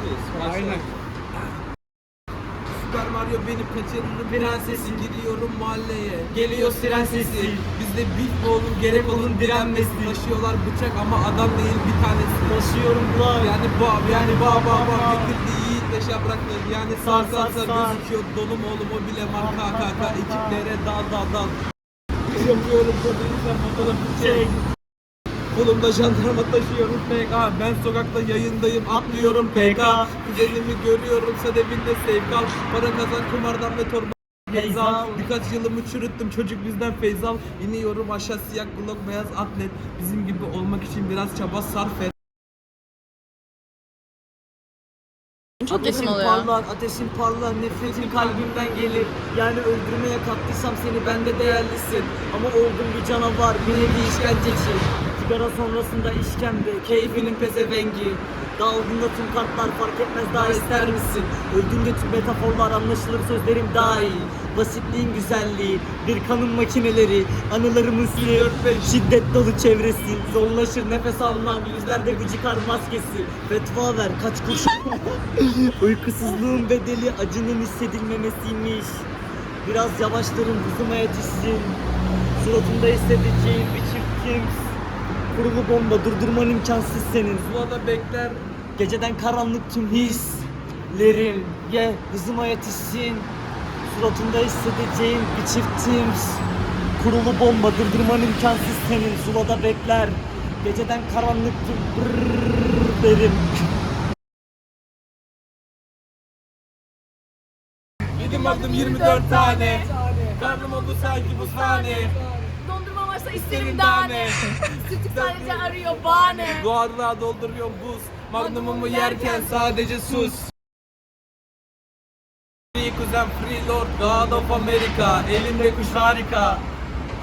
mıyız? Aynen. Super Mario benim kaçırırım prensesi Gidiyorum mahalleye. Geliyor siren sesi Bizde mi olur gerek olun direnmesi Taşıyorlar bıçak ama adam değil bir tanesi. Taşıyorum kulağım. Yani bu yani ba ba ba getirdi yiğit ve şabraklı Yani sar sar sar gözüküyor. Donum oğlum o bile var. KKK ekiplere dal dal dal. Yapıyorum kodayı fotoğrafı çek Kolumda jandarma taşıyorum PK Ben sokakta yayındayım atlıyorum PK Kuzenimi görüyorum sedebinde sevk al. Para kazan kumardan ve torba. Feyz al. Birkaç yılımı çürüttüm çocuk bizden feyz al. İniyorum aşağı siyah glock beyaz atlet. Bizim gibi olmak için biraz çaba sarf et Çok oluyor. parlar, ateşin parlar, nefretin kalbimden gelir. Yani öldürmeye kalktıysam seni bende değerlisin. Ama oldum bir canavar, bir nevi işkenceci. Sigara sonrasında işkembe, keyfinin pezevengi. Dağıldığında tüm kartlar fark etmez daha ister misin? Öldüğünde tüm metaforlar anlaşılır sözlerim daha iyi. Basitliğin güzelliği, bir kanın makineleri, anılarımın sihir, şiddet dolu çevresi. Zorlaşır nefes almam, yüzlerde gıcıkar maskesi. Fetva ver, kaç kurşun Uykusuzluğun bedeli acının hissedilmemesiymiş. Biraz yavaşlarım hızıma yetişsin. Suratımda hissedeceğim bir çift kims. Kurulu bomba durdurman imkansız senin. Zula'da bekler Geceden karanlık tüm hislerim. Ye hızıma yetişsin. Suratımda hissedeceğim bir çift kims. Kurulu bomba durdurman imkansız senin. Zula'da bekler. Geceden karanlık tüm brrrr derim. Yedim aldım 24 tane Karnım oldu sanki buzhane varsa isterim daha ne. Sütük sadece arıyor bahane. Duvarlığa dolduruyorum buz. Magnumumu yerken sadece sus. Free kuzen free lord god of America. Elimde kuş harika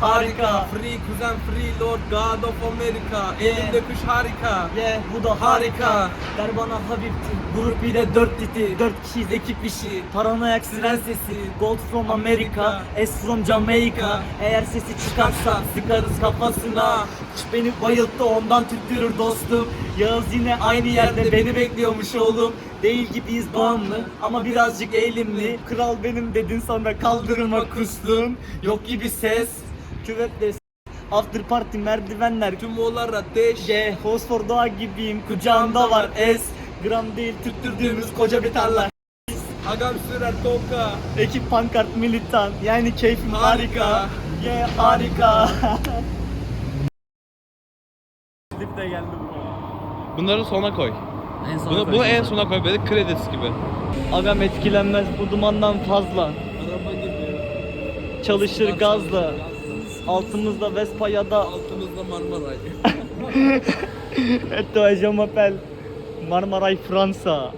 Harika Free kuzen free lord god of America Elimde kuş harika Ye bu da harika. Der bana Habibti. Grup de dört titi. Dört kişiyiz ekip işi. Paranoyak siren sesi. Gold from America. S from Jamaica. Eğer sesi çıkarsa sıkarız kafasına. Beni bayılttı ondan tüttürür dostum. Yağız yine aynı yerde beni bekliyormuş oğlum. Değil gibiyiz bağımlı ama birazcık eğilimli. Kral benim dedin sonra kaldırıma kustun. Yok gibi ses. Küvetle After party merdivenler. Tüm oğlar ateş Ye, fosfor doğa gibiyim. Kucağımda var es. Gram değil tüttürdüğümüz koca bir tarla. Agam sürer tonka. Ekip pankart militan. Yani keyfim harika. Harika. Ye harika. Klip de geldi bu Bunları sona koy. En sona Bunu, bunu en sona koy. Böyle kredis gibi. Agam etkilenmez bu dumandan fazla. Araba gibi. Çalışır gazla Altımızda Vespa ya da Altımızda Marmaray. Etto Ejamapel Marmaray Fransa